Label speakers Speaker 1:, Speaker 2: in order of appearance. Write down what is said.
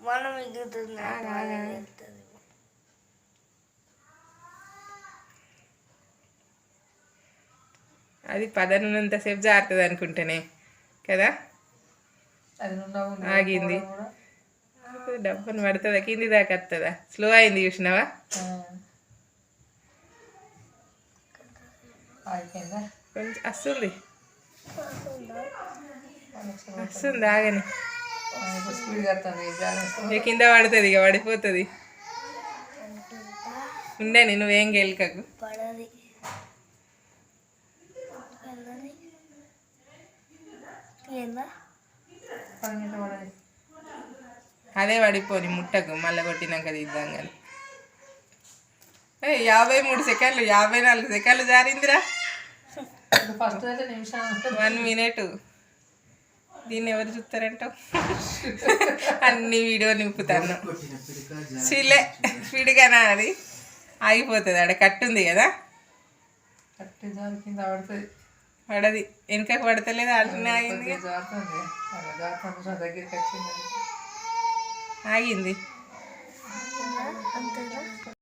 Speaker 1: మనం
Speaker 2: ఆగు. అది. పదనున్నంతసేపు జారుతుంది అనుకుంటేనే కదా? ఆగింది. డబ్బును పడుతుందా? కింది దాకా వస్తుందా? స్లో అయింది చూసినావా? కొంచెం వస్తుంది వస్తుంది ఆగని. కింద పడుతుంది ఇక పడిపోతుంది. ఉండని నువ్వేం గెలకకు. అదే పడిపోని ముట్టకు మళ్ళీ కొట్టినాక తీద్దాం కానీ యాభై మూడు సెకండ్లు యాభై నాలుగు సెకండ్లు జారిందిరా.
Speaker 3: ఫస్ట్ అయితే నిమిషం
Speaker 2: వన్ మినిట్. దీన్ని ఎవరు చూస్తారంటావు అన్ని వీడియో నింపుతాను. చిలే స్పీడ్గానా అది? ఆగిపోతుంది ఆడ కట్టుంది కదా? పడది. వెనకకు పడతలేదు అట్లనే ఆగింది. ఆగింది.
Speaker 1: అంతేనా?